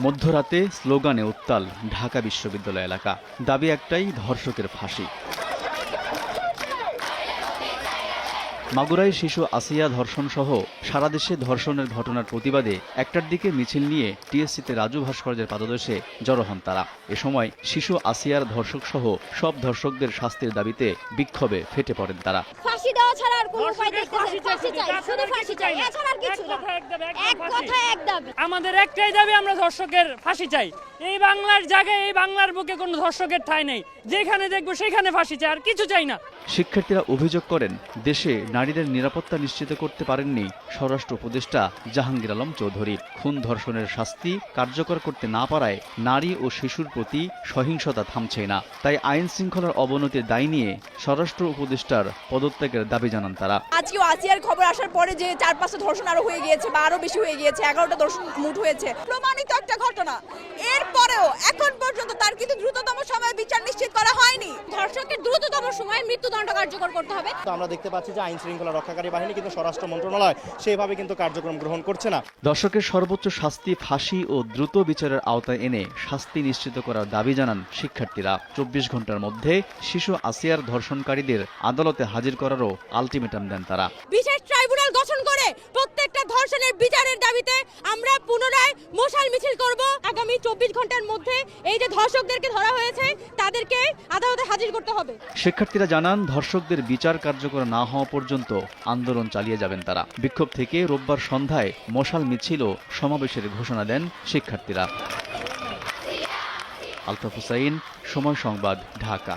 মধ্যরাতে স্লোগানে উত্তাল ঢাকা বিশ্ববিদ্যালয় এলাকা। দাবি একটাই ধর্ষকের ফাঁসি। মাগুরায় শিশু আসিয়া ধর্ষণ সহ সারা দেশে ধর্ষণের ঘটনার প্রতিবাদে একটার দিকে মিছিল নিয়ে টিএসসিতে রাজু ভাস্কর্যের পাদদেশে জড়ো হন তারা। এ সময় শিশু আসিয়ার ধর্ষক সহ সব ধর্ষকদের শাস্তির দাবিতে বিক্ষোভে ফেটে পড়েন তারা। ফাঁসি দেওয়া ছাড়া আর কোনো উপায় ধর্ষকের ফাঁসি চাই, শুধু শুধু ফাঁসি চাই চাই এছাড়া আর কিছু না। এক দাবি, এক এক ফাঁসি। কথা এক দাবি। আমাদের একটাই দাবি আমরা ধর্ষকের ফাঁসি চাই। এই বাংলার জায়গায় এই বাংলার বুকে কোনো ধর্ষকের ঠাঁই নেই। যেখানে দেখব সেখানে ফাঁসি চাই আর কিছু চাই না। শিক্ষার্থীরা অভিযোগ করেন দেশে নারীদের নিরাপত্তা নিশ্চিত করতে পারেননি স্বরাষ্ট্র উপদেষ্টা জাহাঙ্গীর আলম চৌধুরী। খুন ধর্ষণের শাস্তি কার্যকর করতে না পারায় নারী ও শিশুর প্রতি সহিংসতা থামছে না। তাই আইন শৃঙ্খলার অবনতির দায় নিয়ে স্বরাষ্ট্র উপদেষ্টার পদত্যাগের দাবি জানান তারা। আজকেও আসিয়ার খবর আসার পরে যে চার পাঁচটা ধর্ষণ আরও হয়ে গিয়েছে বা আরও বেশি হয়ে গিয়েছে এগারোটা ধর্ষণ মুঠ হয়েছে। প্রমাণিত একটা ঘটনা এরপরেও এখন পর্যন্ত তার কিন্তু দ্রুততম সময়ে বিচার নিশ্চিত করা হয়নি। ধর্ষকের দ্রুততম সময়ে মৃত্যুদণ্ড কার্যকর করতে হবে। আমরা দেখতে পাচ্ছি যে আইন শৃঙ্খলা রক্ষাকারী বাহিনী কিন্তু স্বরাষ্ট্র মন্ত্রণালয় সেভাবে কিন্তু কার্যক্রম গ্রহণ করছে না। দর্শকের সর্বোচ্চ শাস্তি ফাঁসি ও দ্রুত বিচারের আওতায় এনে শাস্তি নিশ্চিত করার দাবি জানান শিক্ষার্থীরা। চব্বিশ ঘণ্টার মধ্যে শিশু আসিয়ার ধর্ষণকারীদের আদালতে হাজির করারও আলটিমেটাম দেন তারা। বিশেষ ট্রাইব্যুনাল গঠন করে প্রত্যেকটা ধর্ষণের বিচারের দাবিতে আমরা পুনরায় মশাল মিছিল করব। আগামী চব্বিশ ঘণ্টার মধ্যে এই যে ধর্ষকদেরকে ধরা হয়েছে, তাদেরকে আদালতে হাজির করতে হবে। শিক্ষার্থীরা জানান, ধর্ষকদের বিচার কার্যকর না হওয়া পর্যন্ত আন্দোলন চালিয়ে যাবেন তারা। বিক্ষোভ থেকে রোববার সন্ধ্যায় মশাল মিছিল ও সমাবেশের ঘোষণা দেন শিক্ষার্থীরা। আলতাফ হুসাইন, সময় সংবাদ, ঢাকা।